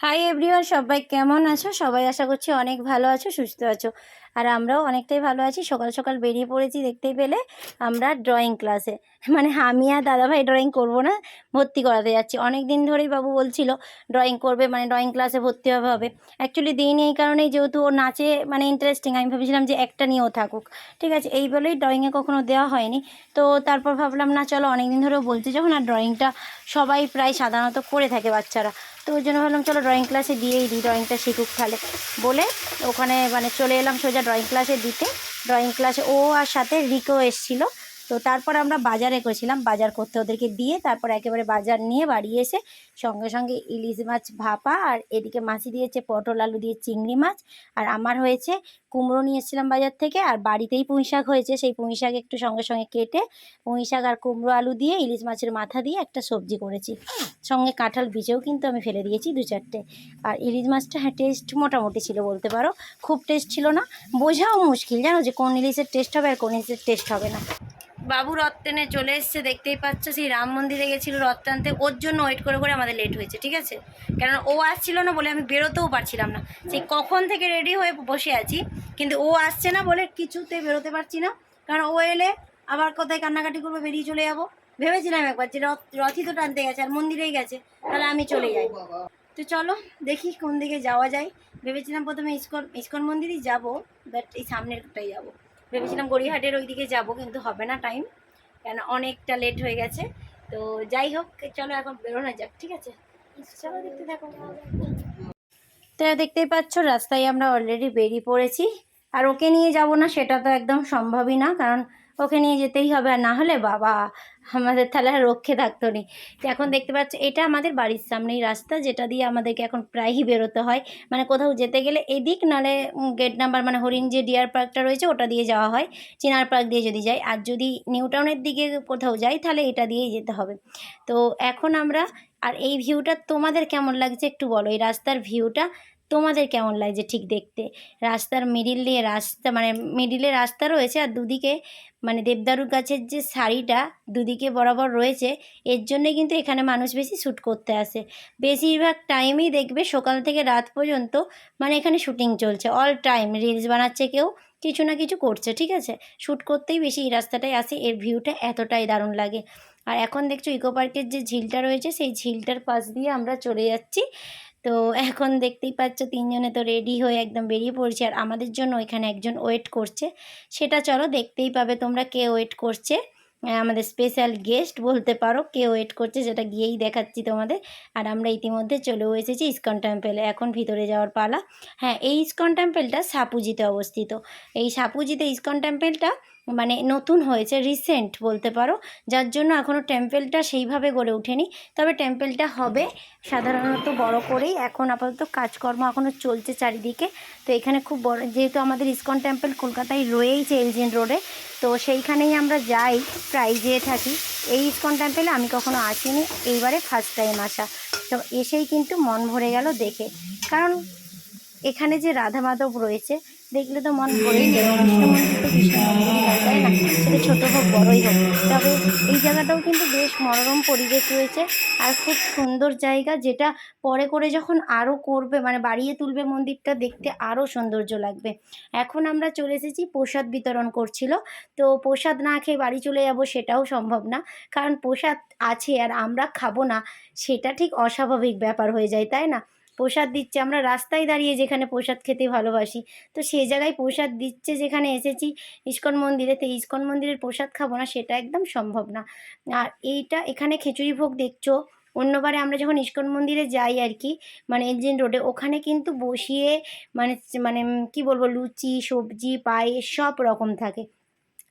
Hi everyone সবাই কেমন আছো? সবাই আশা করছি অনেক ভালো আছো সুস্থ আছো। আর আমরাও অনেকটাই ভালো আছি। সকাল সকাল বেরিয়ে পড়েছি দেখতেই পেলে আমরা ড্রয়িং ক্লাসে মানে আমি আর দাদাভাই ড্রয়িং করব না, ভর্তি করাতে যাচ্ছি। অনেক দিন ধরেই বাবু বলছিল ড্রয়িং করবে মানে ড্রয়িং ক্লাসে ভর্তি হবে হবে। অ্যাকচুয়ালি দিইনি এই কারণেই যেহেতু ও নাচে মানে ইন্টারেস্টিং আমি ভেবেছিলাম যে একটা নিয়েও থাকুক। ঠিক আছে, এই বলেই ড্রয়িংয়ে কখনো দেওয়া হয়নি। তো তারপর ভাবলাম, না, চলো অনেক দিন ধরেও বলছি যখন, আর ড্রয়িংটা সবাই প্রায় সাধারণত করে থাকে বাচ্চারা। তো ওই জন্য ভাবলাম, চলো ড্রয়িং ক্লাসে দিয়েই দিই ড্রয়িংটা শিখুক তাহলে। বলে ওখানে মানে চলে এলাম সোজা ড্রয়িং ক্লাসে দিতে। ড্রয়িং ক্লাসে ও আর সাথে রিকো এসেছিল। তো তারপর আমরা বাজারে করেছিলাম, বাজার করতে ওদেরকে দিয়ে তারপর একেবারে বাজার নিয়ে বাড়ি এসে সঙ্গে সঙ্গে ইলিশ মাছ ভাপা আর এদিকে মাছি দিয়েছে পটল, আলু দিয়ে চিংড়ি মাছ। আর আমার হয়েছে কুমড়ো নিয়ে এসেছিলাম বাজার থেকে আর বাড়িতেই পুঁই শাক হয়েছে, সেই পুঁই শাক একটু সঙ্গে সঙ্গে কেটে পুঁই শাক আর কুমড়ো, আলু দিয়ে ইলিশ মাছের মাথা দিয়ে একটা সবজি করেছি। সঙ্গে কাঁঠাল বীজেও কিন্তু আমি ফেলে দিয়েছি দু চারটে। আর ইলিশ মাছটা হ্যাঁ টেস্ট মোটামুটি ছিল বলতে পারো। খুব টেস্ট ছিল না, বোঝাও মুশকিল জানো যে কোন ইলিশের টেস্ট হবে আর কোন ইলিশের টেস্ট হবে না। বাবু রথ টেনে চলে এসছে, দেখতেই পাচ্ছ, সেই রাম মন্দিরে গেছিল রথ টানতে ওর জন্য ওয়েট করে করে আমাদের লেট হয়েছে, ঠিক আছে? কারণ ও আসছিল না বলে আমি বেরোতেও পারছিলাম না। সেই কখন থেকে রেডি হয়ে বসে আছি, কিন্তু ও আসছে না বলে কিছুতে বেরোতে পারছি না। কারণ ও এলে আবার কোথায় কান্নাকাটি করব, বেরিয়ে চলে যাব। ভেবেছিলাম একবার যে রথ, রথই তো টানতে গেছে, আর মন্দিরেই গেছে, তাহলে আমি চলে যাই। তো চলো, দেখি কোন দিকে যাওয়া যায়। ভেবেছিলাম প্রথমে ইস্কন ইস্কন মন্দিরই যাব বাট এই সামনেরটাই যাব। ভেবেছিলাম গড়িয়াহাটের ওই দিকে যাব, কিন্তু হবে না টাইম কেন অনেকটা লেট হয়ে গেছে। তো যাই হোক, চলো এখন বেরোনো যাক, ঠিক আছে? চলো দেখতে থাকো। তো দেখতেই পাচ্ছ, রাস্তায় আমরা অলরেডি বেরিয়ে পড়েছি। আর ওকে নিয়ে যাব না, সেটা তো একদম সম্ভবই না, কারণ ওকে নিয়ে যেতেই হবে। আর না হলে বাবা আমাদের তাহলে আর রক্ষে থাকতো নি। এখন দেখতে পাচ্ছ, এটা আমাদের বাড়ির সামনেই রাস্তা, যেটা দিয়ে আমাদেরকে এখন প্রায়ই বেরোতে হয়। মানে কোথাও যেতে গেলে এদিক নালে গেট নাম্বার মানে হরিণ যে ডিয়ার পার্কটা রয়েছে, ওটা দিয়ে যাওয়া হয়। চিনার পার্ক দিয়ে যদি যাই। আর যদি নিউ টাউনের দিকে কোথাও যাই, তাহলে এটা দিয়েই যেতে হবে। তো এখন আমরা, আর এই ভিউটা তোমাদের কেমন লাগছে একটু বলো। এই রাস্তার ভিউটা তোমাদের কেমন লাগছে ঠিক দেখতে? রাস্তার মিডিল দিয়ে রাস্তা মানে মিডিলে রাস্তা রয়েছে আর দুদিকে মানে দেবদারু গাছের যে শাড়িটা দুদিকে বরাবর রয়েছে, এর জন্যে কিন্তু এখানে মানুষ বেশি শ্যুট করতে আসে। বেশিরভাগ টাইমেই দেখবে সকাল থেকে রাত পর্যন্ত মানে এখানে শুটিং চলছে। অল টাইম রিলস বানাচ্ছে কেউ, কিছু না কিছু করছে, ঠিক আছে? শ্যুট করতেই বেশি এই রাস্তাটায় আসে, এর ভিউটা এতটাই দারুণ লাগে। আর এখন দেখছ ইকো পার্কের যে ঝিলটা রয়েছে, সেই ঝিলটার পাশ দিয়ে আমরা চলে যাচ্ছি। তো এখন দেখতেই পাচ্ছ তিনজনে তো রেডি হয়ে একদম বেরিয়ে পড়ছে। আর আমাদের জন্য ওইখানে একজন ওয়েট করছে। সেটা চলো দেখতেই পাবে তোমরা কে ওয়েট করছে। আমাদের স্পেশাল গেস্ট বলতে পারো কে ওয়েট করছে সেটা গিয়েই দেখাচ্ছি তোমাদের। আর আমরা ইতিমধ্যে চলেও এসেছি ইস্কন টেম্পেলে এখন ভিতরে যাওয়ার পালা। হ্যাঁ এই ইস্কন টেম্পেলটা সাপুজিতে অবস্থিত। এই সাপুজিতে ইস্কন টেম্পেলটা মানে নতুন হয়েছে রিসেন্ট বলতে পারো, যার জন্য এখনও টেম্পেলটা সেইভাবে গড়ে ওঠেনি। তবে টেম্পেলটা হবে সাধারণত বড় করেই, এখন আপাতত কাজকর্ম এখনও চলছে চারিদিকে। তো এখানে খুব বড়, যেহেতু আমাদের ইস্কন টেম্পেল কলকাতায় রয়েইছে এলজিন রোডে তো সেইখানেই আমরা যাই, প্রায় যেয়ে থাকি। এই ইস্কন টেম্পেলে আমি কখনো আসিনি, এইবারে ফার্স্ট টাইম আসা। তো এসেই কিন্তু মন ভরে গেল দেখে। কারণ এখানে যে রাধা মাধব রয়েছে দেখলে তো মন ভরেই মন্দিরই হয় তাই না? ছোটো হোক, বড়োই হোক। তবে এই জায়গাটাও কিন্তু বেশ মনোরম পরিবেশ রয়েছে। আর খুব সুন্দর জায়গা, যেটা পরে করে যখন আরও করবে মানে বাড়িয়ে তুলবে মন্দিরটা, দেখতে আরও সৌন্দর্য লাগবে। এখন আমরা চলে এসেছি প্রসাদ বিতরণ করছিল। তো প্রসাদ না খেয়ে বাড়ি চলে যাব সেটাও সম্ভব না। কারণ প্রসাদ আছে আর আমরা খাব না, সেটা ঠিক অস্বাভাবিক ব্যাপার হয়ে যায়, তাই না? প্রসাদ দিচ্ছে। আমরা রাস্তায় দাঁড়িয়ে যেখানে প্রসাদ খেতে ভালোবাসি। তো সেই জায়গায় প্রসাদ দিচ্ছে যেখানে এসেছি, ইস্কন মন্দিরে, তো ইস্কন মন্দিরের প্রসাদ খাব না, সেটা একদম সম্ভব না। আর এইটা, এখানে খিচুড়ি ভোগ দেখছ? অন্যবারে আমরা যখন ইস্কন মন্দিরে যাই আর কি মানে এনজিন রোডে ওখানে কিন্তু বসিয়ে মানে মানে কি বলব, লুচি, সবজি, পায়েস সব রকম থাকে।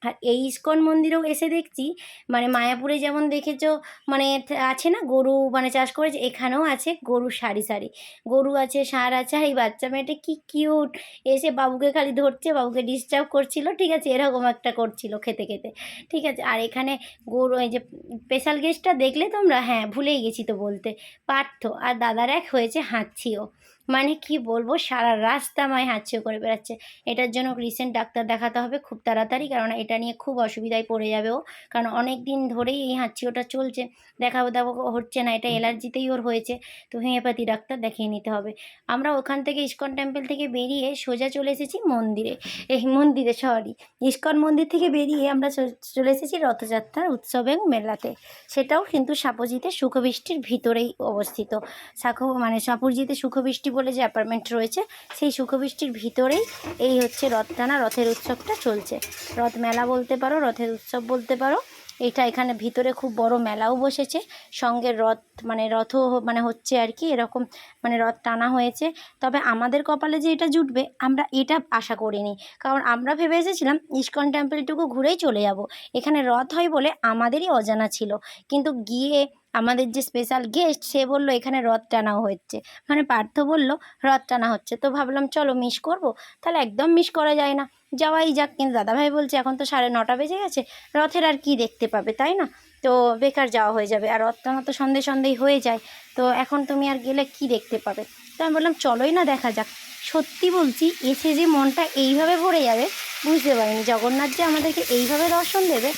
আর এই ইস্কন মন্দিরেও এসে দেখছি মানে মায়াপুরে যেমন দেখেছ মানে আছে না গরু মানে চাষ করেছে এখানেও আছে গরু সারি সারি। গরু আছে, ষাঁড় আছে, আর এই বাচ্চা মেয়েটা কি কিউট এসে বাবুকে খালি ধরছে, বাবুকে ডিস্টার্ব করছিল, ঠিক আছে, এরকম একটা করছিল খেতে খেতে। ঠিক আছে, আর এখানে গরু, এই যে স্পেশাল গেস্টটা দেখলে তোমরা হ্যাঁ ভুলেই গেছি তো বলতে, পার্থ আর দাদার এক হয়েছে হাঁচিও। মানে কি বলব? সারা রাস্তা আমায় হাঁচিয়ে করে বেড়াচ্ছে। এটার জন্য রিসেন্ট ডাক্তার দেখাতে হবে খুব তাড়াতাড়ি কারণ এটা নিয়ে খুব অসুবিধায় পড়ে যাবে ও। কারণ অনেক দিন ধরেই এই হাঁচিওটা চলছে। দেখাবো দাবো হচ্ছে না এটা অ্যালার্জিতেই ওর হয়েছে। তো হোমিওপ্যাথি ডাক্তার দেখিয়ে নিতে হবে। আমরা ওখান থেকে ইস্কন টেম্পল থেকে বেরিয়ে সোজা চলে এসেছি মন্দিরে। এই মন্দিরে সরি ইস্কন মন্দির থেকে বেরিয়ে আমরা চলে এসেছি রথযাত্রার উৎসব এবং মেলাতে। সেটাও কিন্তু সাপোজিতে সুখবৃষ্টির ভিতরেই অবস্থিত। সাঁকো মানে সাপুরজিতে সুখবৃষ্টি বলে যে অ্যাপার্টমেন্ট রয়েছে, সেই সুখবৃষ্টির ভিতরেই এই হচ্ছে রথ টানা রথের উৎসবটা চলছে। রথ মেলা বলতে পারো, রথের উৎসব বলতে পারো। এটা এখানে ভিতরে খুব বড় মেলাও বসেছে। সঙ্গে রথ মানে রথও মানে হচ্ছে আর কি, এরকম মানে রথ টানা হয়েছে। তবে আমাদের কপালে যে এটা জুটবে, আমরা এটা আশা করিনি। কারণ আমরা ভেবে এসেছিলাম, ইস্কন টেম্পলটুকু ঘুরেই চলে যাব। এখানে রথ হয় বলে আমাদেরই অজানা ছিল। কিন্তু গিয়ে আমাদের যে স্পেশাল গেস্ট সে বলল, এখানে রথ টানাও হচ্ছে। মানে পার্থ বলল, রথ টানা হচ্ছে। তো ভাবলাম, চলো মিস করব? তাহলে একদম মিস করা যায় না। যাওয়াই যাক, কিন্তু দাদাভাই বলছে, এখন তো সাড়ে নটা বেজে গেছে, রথের আর কি দেখতে পাবে, তাই না? তো বেকার যাওয়া হয়ে যাবে, আর রথ টানা তো সন্ধে সন্ধেই হয়ে যায়। তো এখন তুমি আর গেলে কি দেখতে পাবে? তো আমি বললাম, চলোই না, দেখা যাক। সত্যি বলছি, এসে যে মনটা এইভাবে ভরে যাবে, বুঝতে পারিনি। জগন্নাথ যে আমাদেরকে এইভাবে দর্শন দেবে,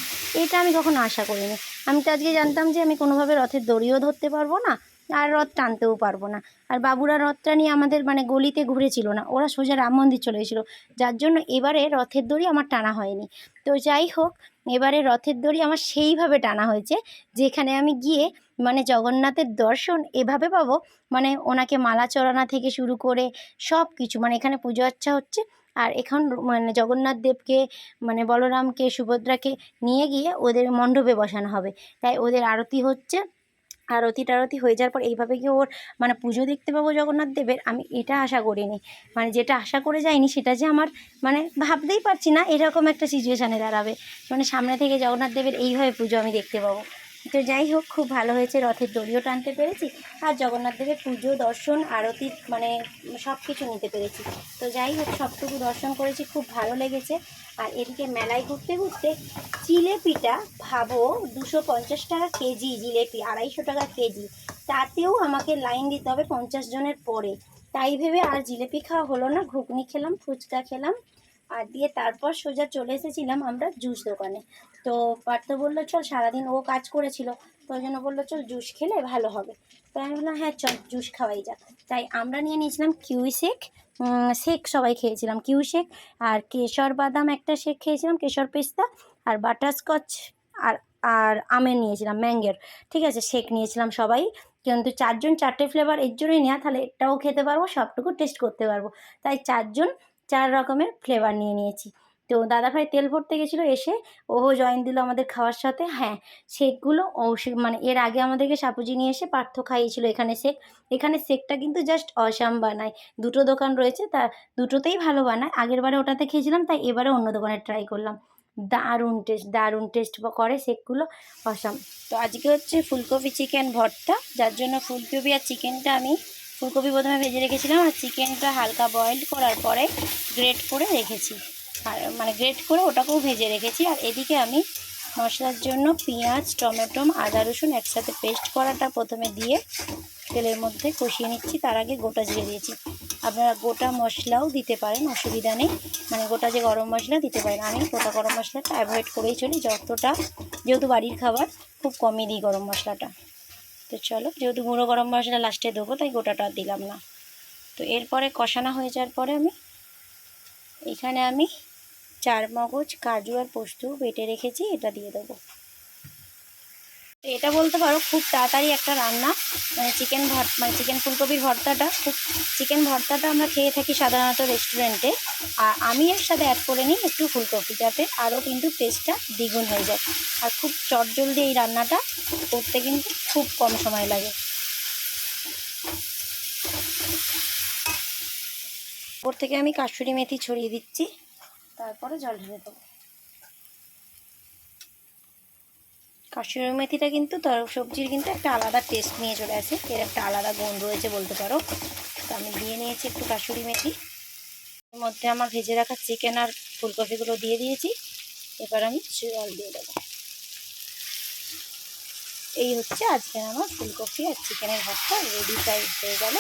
এটা আমি কখনো আশা করিনি। আমি তো আজকে জানতাম যে আমি কোনোভাবে রথের দড়িও ধরতে পারব না, আর রথ টানতেও পারব না। আর বাবুরা রথটা নিয়ে আমাদের মানে গলিতে ঘুরেছিল না, ওরা সোজা রাম মন্দির চলে গেছিল যার জন্য এবারে রথের দড়ি আমার টানা হয়নি। তো যাই হোক, এবারে রথের দড়ি আমার সেইভাবে টানা হয়েছে, যেখানে আমি গিয়ে মানে জগন্নাথের দর্শন এভাবে পাবো মানে ওনাকে মালা চড়ানো থেকে শুরু করে সব কিছু মানে এখানে পুজো আচ্ছা হচ্ছে আর এখন মানে জগন্নাথ দেবকে মানে বলরামকে, সুভদ্রাকে নিয়ে গিয়ে ওদের মণ্ডপে বসানো হবে। তাই ওদের আরতি হচ্ছে। আরতি টারতি হয়ে যাওয়ার পর এইভাবে কি ওর মানে পুজো দেখতে পাবো জগন্নাথ দেবের, আমি এটা আশা করিনি। মানে যেটা আশা করে যাইনি সেটা যে আমার মানে ভাবতেই পারছি না এরকম একটা সিচুয়েশানে দাঁড়াবে। মানে সামনে থেকে জগন্নাথ দেবের এইভাবে পুজো আমি দেখতে পাবো। তো যাই হোক, খুব ভালো হয়েছে, রথের দড়িও টানতে পেরেছি আর জগন্নাথ দেবের পুজো, দর্শন, আরতি মানে সব কিছু নিতে পেরেছি। তো যাই হোক, সবটুকু দর্শন করেছি, খুব ভালো লেগেছে। আর এদিকে মেলায় ঘুরতে ঘুরতে জিলেপিটা ভাবো, দুশো পঞ্চাশ টাকা কেজি জিলেপি, আড়াইশো টাকা কেজি। তাতেও আমাকে লাইন দিতে হবে পঞ্চাশ জনের পরে। তাই ভেবে আর জিলেপি খাওয়া হলো না, ঘুগনি খেলাম, ফুচকা খেলাম। আর দিয়ে তারপর সোজা চলে এসেছিলাম আমরা জুস দোকানে। তো পার্থ বলল, চল সারাদিন ও কাজ করেছিল তো ওই জন্য বলল, চল জুস খেলে ভালো হবে। তো আমি বললাম হ্যাঁ চল জুস খাওয়াই যাক। তাই আমরা নিয়ে নিয়েছিলাম কিউই শেক শেক সবাই খেয়েছিলাম কিউ শেক আর কেশর বাদাম একটা শেক খেয়েছিলাম, কেশর পেস্তা আর বাটারস্কচ আর আর আমের নিয়েছিলাম, ম্যাঙ্গের। ঠিক আছে, শেক নিয়েছিলাম সবাই, কিন্তু চারজন চারটে ফ্লেভার এর জন্যই নেওয়া তাহলে এটাও খেতে পারব, সবটুকু টেস্ট করতে পারব। তাই চারজন চার রকমের ফ্লেভার নিয়ে নিয়েছি। তো দাদাভাই তেল ভরতে গেছিল, এসে ও জয়েন দিল আমাদের খাওয়ার সাথে। হ্যাঁ শেকগুলো ও মানে এর আগে আমাদেরকে সাপুজি নিয়ে এসে পার্থ খাইয়েছিল এখানে শেক। এখানে শেকটা কিন্তু জাস্ট অসাম বানায়। দুটো দোকান রয়েছে, তা দুটোতেই ভালো বানায়। আগের বারে ওটাতে খেয়েছিলাম, তাই এবারে অন্য দোকানে ট্রাই করলাম। দারুণ টেস্ট দারুণ টেস্ট করে শেকগুলো অসাম। তো আজকে হচ্ছে ফুলকপি চিকেন ভর্তা, যার জন্য ফুলকপি আর চিকেনটা আমি ফুলকপি প্রথমে ভেজে রেখেছিলাম, আর চিকেনটা হালকা বয়েল করার পরে গ্রেট করে রেখেছি। মানে গ্রেট করে ওটাকেও ভেজে রেখেছি। আর এদিকে আমি মশলার জন্য পেঁয়াজ, টমেটো, আদা, রসুন একসাথে পেস্ট করাটা প্রথমে দিয়ে তেলের মধ্যে কষিয়ে নিচ্ছি। তার আগে গোটা জিরে দিয়েছি। আপনারা গোটা মশলাও দিতে পারেন, অসুবিধা নেই। মানে গোটা যে গরম মশলা দিতে পারেন। আমি গোটা গরম মশলাটা অ্যাভয়েড করেই চলি। যতটা, যেহেতু বাড়ির খাবার, খুব কমই দিই গরম মশলাটা। তো চলো, যেহেতু গুঁড়ো গরম মশলা লাস্টে দেবো, তাই গোটাটা দিলাম না। তো এরপরে কষানো হয়ে যাওয়ার পরে আমি, এখানে আমি চার মগজ, কাজু আর পোস্ত বেটে রেখেছি, এটা দিয়ে দেবো। এটা বলতে পারো, খুব তাড়াতাড়ি একটা রান্না। মানে চিকেন ভর মানে চিকেন ফুলকপির ভর্তাটা, খুব চিকেন ভর্তাটা আমরা খেয়ে থাকি সাধারণত রেস্টুরেন্টে। আর আমি এর সাথে অ্যাড করে নিই একটু ফুলকপি, যাতে আরও কিন্তু টেস্টটা দ্বিগুণ হয়ে যায়। আর খুব চটজলদি এই রান্নাটা করতে কিন্তু খুব কম সময় লাগে। ওর থেকে আমি কাসুরি মেথি ছড়িয়ে দিচ্ছি। তারপরে জল ঢেলে দেবো। কাশ্মীরি মেথিটা কিন্তু সবজির কিন্তু একটা আলাদা টেস্ট নিয়ে চলে আসে। এর একটা আলাদা গুণ রয়েছে বলতে পারো। তো আমি দিয়ে নিয়েছি একটু কাশুরি মেথি। এর মধ্যে আমার ভেজে রাখা চিকেন আর ফুলকপিগুলো দিয়ে দিয়েছি। এবার আমি জল দিয়ে দেবো। এই হচ্ছে আজকে আমার ফুলকপি আর চিকেনের ভাতটা রেডি ফ্রাই হয়ে গেল।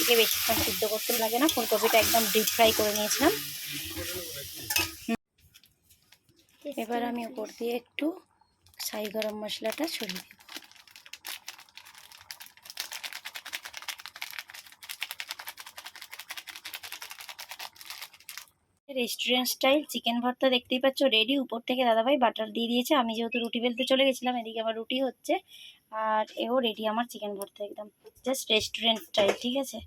একে বেশিক্ষণ সিদ্ধ করতে লাগে না ফুলকপিটা একদম ডিপ ফ্রাই করে নিয়েছিলাম। এবার আমি ওপর দিয়ে একটু সাই গরম মশলাটা ছড়িয়ে দেব। রেস্টুরেন্ট স্টাইল চিকেন ভর্তা দেখতেই পাচ্ছ রেডি উপর থেকে দাদাভাই বাটার দিয়ে দিয়েছে। আমি যেহেতু রুটি বেলতে চলে গেছিলাম, এদিকে আমার রুটি হচ্ছে। আর এও রেডি আমার চিকেন ভর্তা একদম। জাস্ট রেস্টুরেন্ট স্টাইল ঠিক আছে?